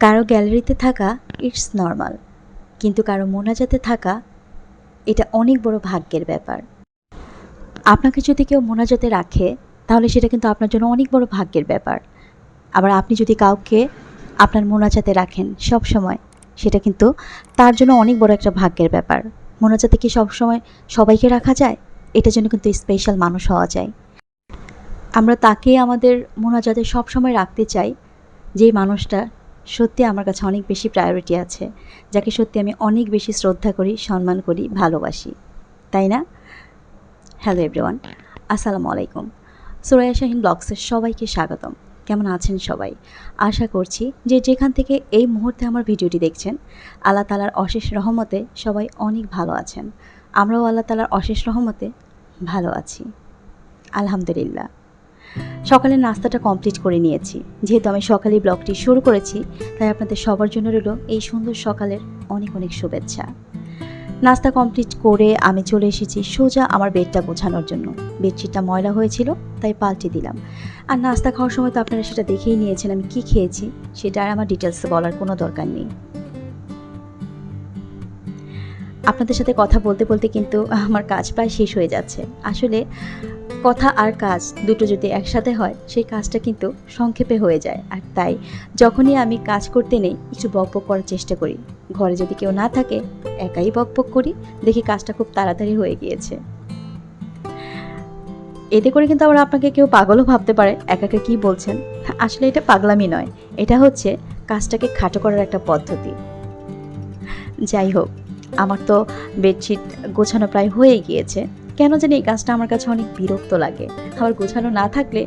কারও গ্যালারিতে থাকা ইটস নর্মাল, কিন্তু কারও মোনাজাতে থাকা এটা অনেক বড় ভাগ্যের ব্যাপার। আপনাকে যদি কেউ মোনাজাতে রাখে, তাহলে সেটা কিন্তু আপনার জন্য অনেক বড় ভাগ্যের ব্যাপার। আবার আপনি যদি কাউকে আপনার মোনাজাতে রাখেন সব সময়, সেটা কিন্তু তার জন্য অনেক বড় একটা ভাগ্যের ব্যাপার। মোনাজাতে কি সবসময় সবাইকে রাখা যায়? এটার জন্য কিন্তু স্পেশাল মানুষ হওয়া যায়। আমরা তাকে আমাদের মোনাজাতে সবসময় রাখতে চাই, যেই মানুষটা সত্যি আমার কাছে অনেক বেশি প্রায়োরিটি আছে, যাকে সত্যি আমি অনেক বেশি শ্রদ্ধা করি, সম্মান করি, ভালোবাসি। তাই না? হ্যালো এভরিওয়ান আসসালামু আলাইকুম। সুরাইয়া শাহিন ব্লগসের সবাইকে স্বাগতম। কেমন আছেন সবাই? আশা করছি যে যেখান থেকে এই মুহূর্তে আমার ভিডিওটি দেখছেন, আল্লাহ তালার অশেষ রহমতে সবাই অনেক ভালো আছেন। আমরাও আল্লাহ তালার অশেষ রহমতে ভালো আছি। আলহামদুলিল্লাহ। সকালের নাস্তাটা কমপ্লিট করে নিয়েছি। যেহেতু আমি সকালে ব্লগটি শুরু করেছি, তাই আপনাদের সবার জন্য রইল এই সুন্দর সকালের অনেক অনেক শুভেচ্ছা। নাস্তা কমপ্লিট করে আমি চলে এসেছি সোজা আমার বেডটা গোছানোর জন্য। বেডশিটটা ময়লা হয়েছিল, তাই পাল্টে দিলাম। আর নাস্তা খাওয়ার সময় তো আপনারা সেটা দেখেই নিয়েছেন আমি কি খেয়েছি, সেটা আর আমার ডিটেলসে বলার কোনো দরকার নেই। আপনাদের সাথে কথা বলতে বলতে কিন্তু আমার কাজ প্রায় শেষ হয়ে যাচ্ছে। আসলে কথা আর কাজ দুটো যদি একসাথে হয়, সেই কাজটা কিন্তু সংক্ষেপে হয়ে যায়। আর তাই, যখনই আমি কাজ করতে নেই, একটু বকবক করার চেষ্টা করি। ঘরে যদি কেউ না থাকে, একাই বকবক করি। দেখি কাজটা খুব তাড়াতাড়ি হয়ে গিয়েছে। এতে করে কিন্তু আবার আপনাকে কেউ পাগলও ভাবতে পারে একাকে কি বলছেন? আসলে এটা পাগলামি নয়। এটা হচ্ছে কাজটাকে খাটো করার একটা পদ্ধতি। যাই হোক, আমার তো বেডশিট গোছানো প্রায় হয়ে গিয়েছে। কেন জানি এই কাজটা আমার কাছে অনেক বিরক্ত লাগে। আবার গোছানো না থাকলে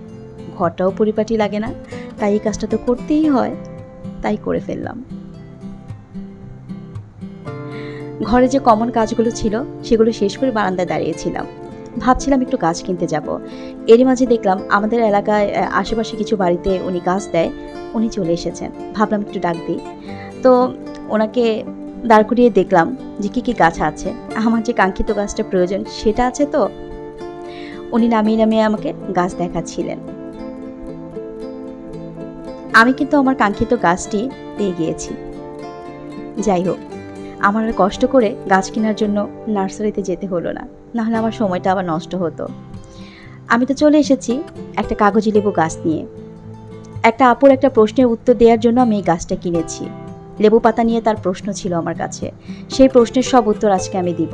ঘরটাও পরিপাটি লাগে না। তাই এই কাজটা তো করতেই হয়। তাই করে ফেললাম। ঘরে যে কমন কাজগুলো ছিল, সেগুলো শেষ করে বারান্দায় দাঁড়িয়েছিলাম। ভাবছিলাম একটু গাছ কিনতে যাব। এরই মাঝে দেখলাম আমাদের এলাকায় আশেপাশে কিছু বাড়িতে উনি গাছ দেয়, উনি চলে এসেছেন। ভাবলাম একটু ডাক দিই। তো ওনাকে দাঁড় করিয়ে দেখলাম যে কী কী গাছ আছে। আমার যে কাঙ্ক্ষিত গাছটা প্রয়োজন সেটা আছে তো? উনি নামিয়ে নামিয়ে আমাকে গাছ দেখাচ্ছিলেন। আমি কিন্তু আমার কাঙ্ক্ষিত গাছটি পেয়ে গিয়েছি। যাই হোক, আমার আর কষ্ট করে গাছ কেনার জন্য নার্সারিতে যেতে হলো না। নাহলে আমার সময়টা আবার নষ্ট হতো। আমি তো চলে এসেছি একটা কাগজি লেবু গাছ নিয়ে। একটা আপুর একটা প্রশ্নের উত্তর দেওয়ার জন্য আমি এই গাছটা কিনেছি। লেবু পাতা নিয়ে তার প্রশ্ন ছিল আমার কাছে। সেই প্রশ্নের সব উত্তর আজকে আমি দিব।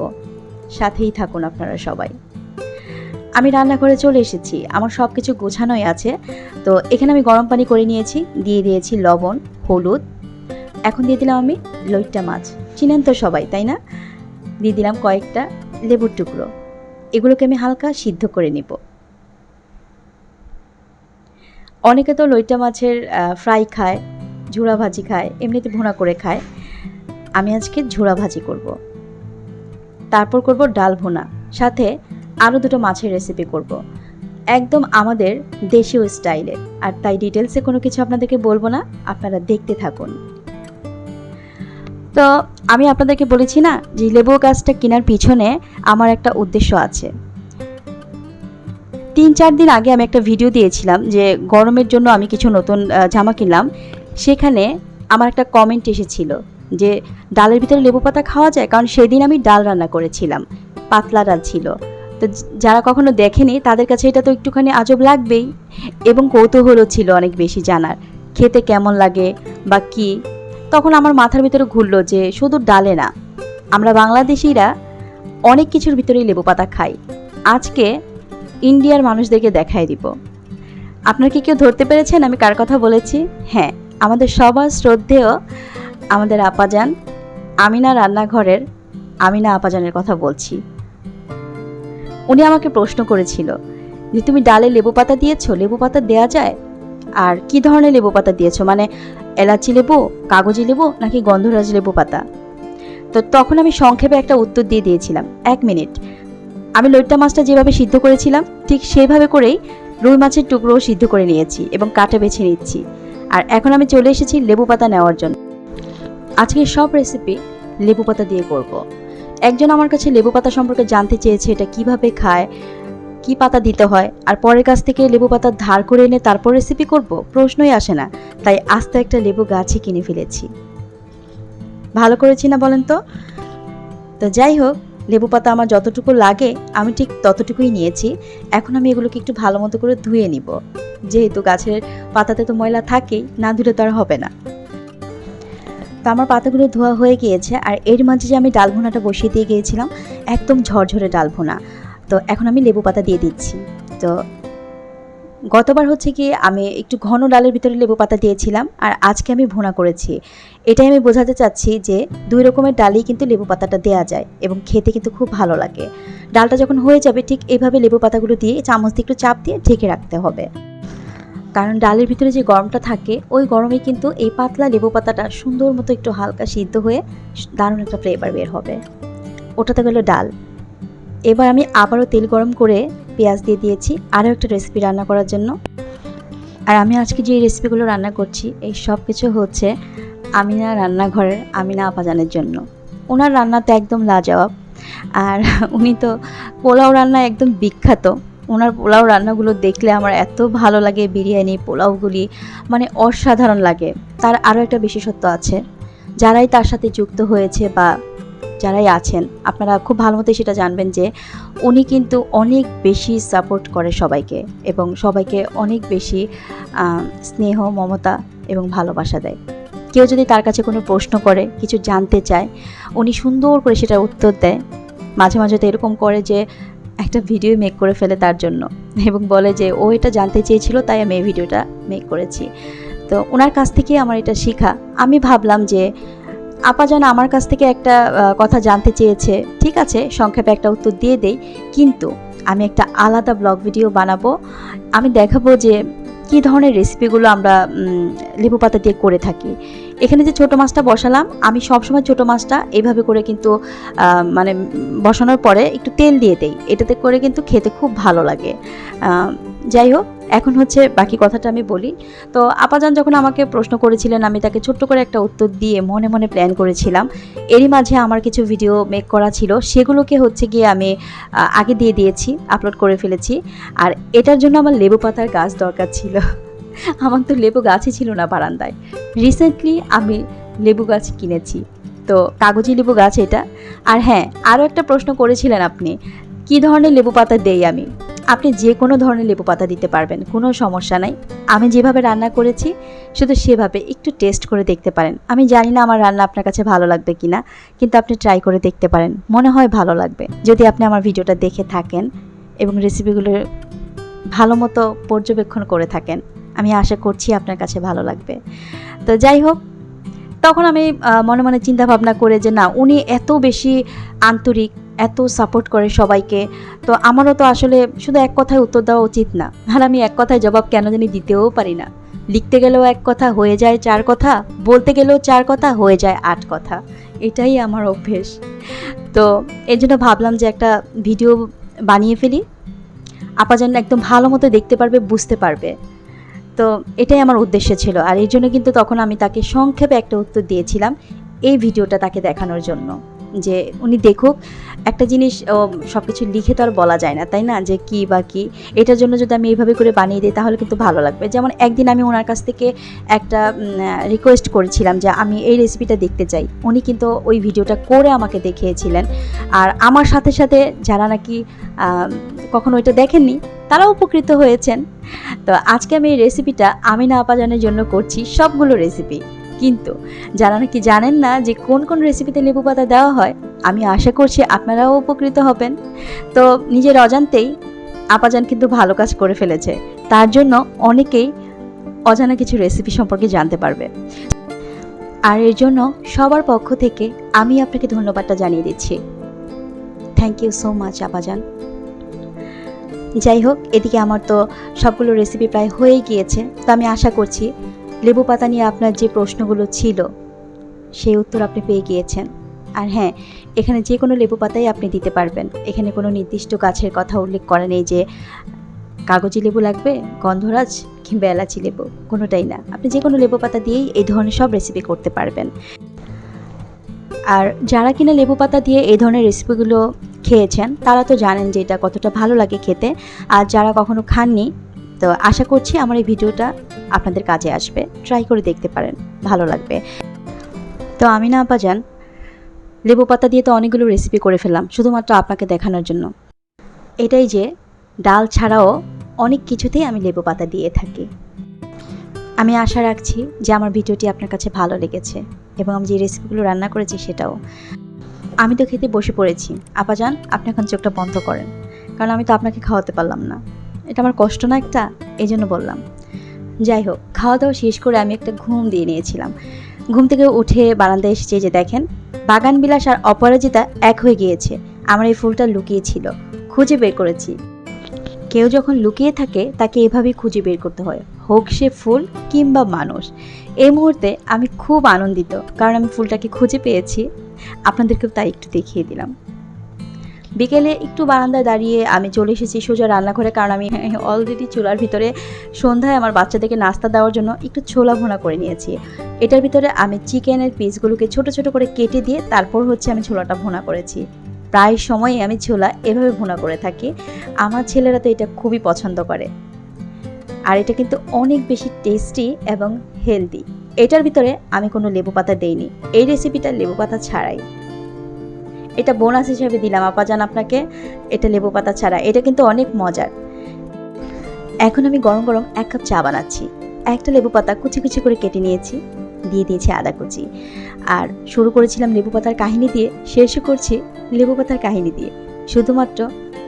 সাথেই থাকুন আপনারা সবাই। আমি রান্নাঘরে চলে এসেছি। আমার সব কিছু গোছানোই আছে। তো এখানে আমি গরম পানি করে নিয়েছি। দিয়ে দিয়েছি লবণ, হলুদ। এখন দিয়ে দিলাম আমি লইট্টা মাছ। চিনেন তো সবাই, তাই না? দিয়ে দিলাম কয়েকটা লেবুর টুকরো। এগুলোকে আমি হালকা সিদ্ধ করে নিব। অনেকে তো লইট্টা মাছের ফ্রাই খায়। ঝোড়া ভাজি খায়, এমনিতে ভুনা করে খায়। আমি আজকে ঝোড়া ভাজি করব। তারপর করব ডাল ভুনা। সাথে আরও দুটো মাছের রেসিপি করব। একদম আমাদের দেশীয় স্টাইলে আর তাই ডিটেলসে কোনো কিছু আপনাদেরকে বলব না, আপনারা দেখতে থাকুন। তো আমি আপনাদেরকে বলেছি না যে লেবু গাছটা কেনার পিছনে আমার একটা উদ্দেশ্য আছে। তিন চার দিন আগে আমি একটা ভিডিও দিয়েছিলাম যে গরমের জন্য আমি কিছু নতুন জামা কিনলাম। সেখানে আমার একটা কমেন্ট এসেছিল যে, ডালের ভিতরে লেবু পাতা খাওয়া যায়? কারণ সেদিন আমি ডাল রান্না করেছিলাম, পাতলা ডাল ছিল। তো যারা কখনো দেখেনি, তাদের কাছে এটা তো একটুখানি আজব লাগবেই এবং কৌতূহলও ছিল অনেক বেশি জানার, খেতে কেমন লাগে বা কি? তখন আমার মাথার ভিতরে ঘুরলো যে, শুধু ডালে না, আমরা বাংলাদেশিরা অনেক কিছুর ভিতরেই লেবু পাতা খাই। আজকে ইন্ডিয়ার মানুষদেরকে দেখাই দিব। আপনার কি কেউ ধরতে পেরেছেন আমি কার কথা বলেছি? হ্যাঁ আমাদের সবার শ্রদ্ধেয় আমাদের আপাজান আমিনা রান্নাঘরের আমিনা আপাজানের কথা বলছি। উনি আমাকে প্রশ্ন করেছিল যে, তুমি ডালে লেবু পাতা দিয়েছ? লেবু পাতা দেয়া যায়? আর কি ধরনের লেবু পাতা দিয়েছ? মানে এলাচি লেবু, কাগজি লেবু, নাকি গন্ধরাজ লেবু পাতা? তো তখন আমি সংক্ষেপে একটা উত্তর দিয়ে দিয়েছিলাম। এক মিনিট। আমি লইট্টা মাছটা যেভাবে সিদ্ধ করেছিলাম, ঠিক সেভাবে করেই রুই মাছের টুকরোও সিদ্ধ করে নিয়েছি এবং কাটে বেছে নিচ্ছি। আর এখন আমি চলে এসেছি লেবু পাতা নেওয়ার জন্য। আজকে সব রেসিপি লেবু পাতা দিয়ে করব। একজন আমার কাছে লেবু পাতা সম্পর্কে জানতে চেয়েছে এটা কীভাবে খায়, কি পাতা দিতে হয়, আর পরের কাছ থেকে লেবু পাতা ধার করে এনে তারপর রেসিপি করব? প্রশ্নই আসে না, তাই আস্তে একটা লেবু গাছই কিনে ফেলেছি। ভালো করেছি না বলেন তো? তো যাই হোক লেবু পাতা আমার যতটুকু লাগে, আমি ঠিক ততটুকুই নিয়েছি। এখন আমি এগুলোকে একটু ভালো মতো করে ধুয়ে নিব। যেহেতু গাছের পাতাতে তো ময়লা থাকেই, না ধুলে তো আর হবে না। তো আমার পাতাগুলো ধোয়া হয়ে গিয়েছে, আর এর মাঝে যে আমি ডাল বসিয়ে দিয়ে গিয়েছিলাম, একদম ঝরঝরে ডাল তো এখন আমি লেবু পাতা দিয়ে দিচ্ছি। তো গতবার হচ্ছে কি আমি একটু ঘন ডালের ভিতরে লেবু পাতা দিয়েছিলাম, আর আজকে আমি ভুনা করেছি। এটাই আমি বোঝাতে চাচ্ছি যে দুই রকমের ডালেই কিন্তু লেবু পাতাটা দেওয়া যায় এবং খেতে কিন্তু খুব ভালো লাগে। ডালটা যখন হয়ে যাবে ঠিক এইভাবে লেবু পাতাগুলো দিয়ে চামচ দিয়ে একটু চাপ দিয়ে ঢেকে রাখতে হবে। কারণ ডালের ভিতরে যে গরমটা থাকে, ওই গরমে কিন্তু এই পাতলা লেবু পাতাটা সুন্দর মতো একটু হালকা সিদ্ধ হয়ে দারুণ একটা ফ্লেভার বের হবে। ওটাতে গেলো ডাল। এবার আমি আবারও তেল গরম করে পেঁয়াজ দিয়ে দিয়েছি, আরও একটা রেসিপি রান্না করার জন্য। আর আমি আজকে যে রেসিপিগুলো রান্না করছি, এই সব কিছু হচ্ছে আমিনা রান্নাঘরের আমিনা আপাজানের জন্য। ওনার রান্না তো একদম লাজবাব। আর উনি তো পোলাও রান্না একদম বিখ্যাত। ওনার পোলাও রান্নাগুলো দেখলে আমার এত ভালো লাগে বিরিয়ানি, পোলাওগুলি মানে অসাধারণ লাগে। তার আরও একটা বিশেষত্ব আছে। যারাই তার সাথে যুক্ত হয়েছে বা যারাই আছেন, আপনারা খুব ভালো মতো সেটা জানবেন যে উনি কিন্তু অনেক বেশি সাপোর্ট করে সবাইকে এবং সবাইকে অনেক বেশি স্নেহ, মমতা এবং ভালোবাসা দেয়। কেউ যদি তার কাছে কোনো প্রশ্ন করে, কিছু জানতে চায়, উনি সুন্দর করে সেটার উত্তর দেয়। মাঝে মাঝে তো এরকম করে যে একটা ভিডিও মেক করে ফেলে তার জন্য এবং বলে যে, ও এটা জানতে চেয়েছিল, তাই আমি এই ভিডিওটা মেক করেছি। তো ওনার কাছ থেকে আমার এটা শেখা। আমি ভাবলাম যে আপা যেন আমার কাছ থেকে একটা কথা জানতে চেয়েছে। ঠিক আছে, সংক্ষেপে একটা উত্তর দিয়ে দেই। কিন্তু আমি একটা আলাদা ব্লগ ভিডিও বানাবো। আমি দেখাবো যে কী ধরনের রেসিপিগুলো আমরা লেবু পাতা দিয়ে করে থাকি। এখানে যে ছোটো মাছটা বসালাম, আমি সবসময় ছোটো মাছটা এইভাবে করে কিন্তু মানে বসানোর পরে একটু তেল দিয়ে দেই। এটাতে করে কিন্তু খেতে খুব ভালো লাগে। যাই হোক এখন হচ্ছে বাকি কথাটা আমি বলি। তো আপাজান যখন আমাকে প্রশ্ন করেছিলেন, আমি তাকে ছোট্ট করে একটা উত্তর দিয়ে মনে মনে প্ল্যান করেছিলাম। এরই মাঝে আমার কিছু ভিডিও মেক করা ছিল, সেগুলোকে হচ্ছে গিয়ে আমি আগে দিয়ে দিয়েছি আপলোড করে ফেলেছি। আর এটার জন্য আমার লেবু পাতার গাছ দরকার ছিল। আমার তো লেবু গাছই ছিল না বারান্দায়। রিসেন্টলি আমি লেবু গাছ কিনেছি। তো কাগজি লেবু গাছ এটা। আর হ্যাঁ আরও একটা প্রশ্ন করেছিলেন আপনি, কি ধরনের লেবু পাতা দেই আমি? আপনি যে কোনো ধরনের লেবু পাতা দিতে পারবেন, কোনো সমস্যা নাই। আমি যেভাবে রান্না করেছি, শুধু সেভাবে একটু টেস্ট করে দেখতে পারেন। আমি জানি না আমার রান্না আপনার কাছে ভালো লাগবে কি না কিন্তু আপনি ট্রাই করে দেখতে পারেন। মনে হয় ভালো লাগবে। যদি আপনি আমার ভিডিওটা দেখে থাকেন এবং রেসিপিগুলো ভালো মতো পর্যবেক্ষণ করে থাকেন, আমি আশা করছি আপনার কাছে ভালো লাগবে। তো যাই হোক, তখন আমি মনে মনে চিন্তা ভাবনা করে যে না, উনি এত বেশি আন্তরিক এত সাপোর্ট করে সবাইকে। তো আমারও তো আসলে শুধু এক কথায় উত্তর দেওয়া উচিত না। আর আমি এক কথায় জবাব কেন জানি দিতেও পারি না। লিখতে গেলেও এক কথা হয়ে যায় চার কথা, বলতে গেলেও চার কথা হয়ে যায় আট কথা। এটাই আমার অভ্যেস। তো এর জন্য ভাবলাম যে একটা ভিডিও বানিয়ে ফেলি। আপা যেন একদম ভালো মতো দেখতে পারবে, বুঝতে পারবে। তো এটাই আমার উদ্দেশ্য ছিল। আর এর জন্য কিন্তু তখন আমি তাকে সংক্ষেপে একটা উত্তর দিয়েছিলাম এই ভিডিওটা তাকে দেখানোর জন্য। যে উনি দেখুক, একটা জিনিস সব কিছু লিখে তো আর বলা যায় না, তাই না? যে কি বা কি? এটার জন্য যদি আমি এইভাবে করে বানিয়ে দিই, তাহলে কিন্তু ভালো লাগবে। যেমন একদিন আমি ওনার কাছ থেকে একটা রিকোয়েস্ট করেছিলাম যে আমি এই রেসিপিটা দেখতে চাই। উনি কিন্তু ওই ভিডিওটা করে আমাকে দেখিয়েছিলেন। আর আমার সাথে সাথে যারা নাকি কখনো ওইটা দেখেননি, তারাও উপকৃত হয়েছেন। তো আজকে আমি এই রেসিপিটা আমি না আপাজানের জন্য করছি, সবগুলো রেসিপি কিন্তু যারা নাকি জানেন না যে কোন কোন রেসিপিতে লেবু পাতা দেওয়া হয়, আমি আশা করছি আপনারাও উপকৃত হবেন। তো নিজের অজান্তেই আপাজান কিন্তু ভালো কাজ করে ফেলেছে। তার জন্য অনেকেই অজানা কিছু রেসিপি সম্পর্কে জানতে পারবে। আর এর জন্য সবার পক্ষ থেকে আমি আপনাকে ধন্যবাদটা জানিয়ে দিচ্ছি। থ্যাংক ইউ সো মাচ আপাজান। যাই হোক, এদিকে আমার তো সবগুলো রেসিপি প্রায় হয়েই গিয়েছে। তো আমি আশা করছি লেবু পাতা নিয়ে আপনার যে প্রশ্নগুলো ছিল, সেই উত্তর আপনি পেয়ে গিয়েছেন। আর হ্যাঁ এখানে যে কোনো লেবু পাতাই আপনি দিতে পারবেন। এখানে কোনো নির্দিষ্ট গাছের কথা উল্লেখ করা নেই যে কাগজি লেবু লাগবে, গন্ধরাজ কিংবা এলাচি লেবু, কোনোটাই না। আপনি যে কোনো লেবু পাতা দিয়েই এই ধরনের সব রেসিপি করতে পারবেন। আর যারা কিনা লেবু পাতা দিয়ে এই ধরনের রেসিপিগুলো খেয়েছেন, তারা তো জানেন যে এটা কতটা ভালো লাগে খেতে। আর যারা কখনো খাননি, তো আশা করছি আমার এই ভিডিওটা আপনাদের কাজে আসবে। ট্রাই করে দেখতে পারেন। ভালো লাগবে। তো আমি না আপাজান লেবু পাতা দিয়ে তো অনেকগুলো রেসিপি করে ফেললাম, শুধুমাত্র আপনাকে দেখানোর জন্য। এটাই যে, ডাল ছাড়াও অনেক কিছুতেই আমি লেবু পাতা দিয়ে থাকি। আমি আশা রাখছি যে আমার ভিডিওটি আপনার কাছে ভালো লেগেছে এবং আমি যে রেসিপিগুলো রান্না করেছি সেটাও। আমি তো খেতে বসে পড়েছি। আপাজান আপনি এখন চোখটা বন্ধ করেন। কারণ আমি তো আপনাকে খাওয়াতে পারলাম না। এটা আমার কষ্ট না একটা? এই জন্য বললাম। যাই হোক খাওয়া দাওয়া শেষ করে আমি একটা ঘুম দিয়ে নিয়েছিলাম। ঘুম থেকে উঠে বারান্দায় এসেছে যে দেখেন, বাগান বিলাস আর অপরাজিতা এক হয়ে গিয়েছে। আমার এই ফুলটা লুকিয়েছিল খুঁজে বের করেছি। কেউ যখন লুকিয়ে থাকে, তাকে এভাবেই খুঁজে বের করতে হয়, হোক সে ফুল কিংবা মানুষ। এই মুহূর্তে আমি খুব আনন্দিত, কারণ আমি ফুলটাকে খুঁজে পেয়েছি। আপনাদেরকেও তাই একটু দেখিয়ে দিলাম। বিকেলে একটু বারান্দায় দাঁড়িয়ে আমি চলে এসেছি সোজা রান্নাঘরে, কারণ আমি অলরেডি চুলার ভিতরে সন্ধ্যায় আমার বাচ্চাদেরকে নাস্তা দেওয়ার জন্য একটু ছোলা ভুনা করে নিয়েছি। এটার ভিতরে আমি চিকেনের পিসগুলোকে ছোট ছোট করে কেটে দিয়ে তারপর হচ্ছে আমি ছোলাটা ভুনা করেছি। প্রায় সময়ই আমি ছোলা এভাবে ভুনা করে থাকি। আমার ছেলেরা তো এটা খুবই পছন্দ করে। আর এটা কিন্তু অনেক বেশি টেস্টি এবং হেলদি এটার ভিতরে আমি কোনো লেবু পাতা দেইনি। এই রেসিপিটা লেবু পাতা ছাড়াই। এটা বোনাস হিসেবে দিলাম। আপাজান আপনাকে এটা লেবু পাতা ছাড়া। এটা কিন্তু অনেক মজার। এখন আমি গরম গরম এক কাপ চা বানাচ্ছি। একটা লেবু পাতা কুচি কুচি করে কেটে নিয়েছি, দিয়ে দিয়েছি আদা কুচি। আর শুরু করেছিলাম লেবু পাতার কাহিনী দিয়ে শেষও করছি লেবু পাতার কাহিনী দিয়ে। শুধুমাত্র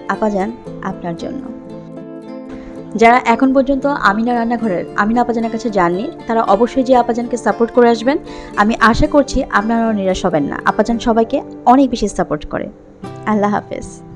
আপাজান আপনার জন্য। যারা এখন পর্যন্ত আমিনা রান্নাঘরের আমিনা আপাজানের কাছে যাননি, তারা অবশ্যই যে আপাজানকে সাপোর্ট করে আসবেন। আমি আশা করছি আপনারাও নিরাশ হবেন না। আপাজান সবাইকে অনেক বেশি সাপোর্ট করে। আল্লাহ হাফেজ।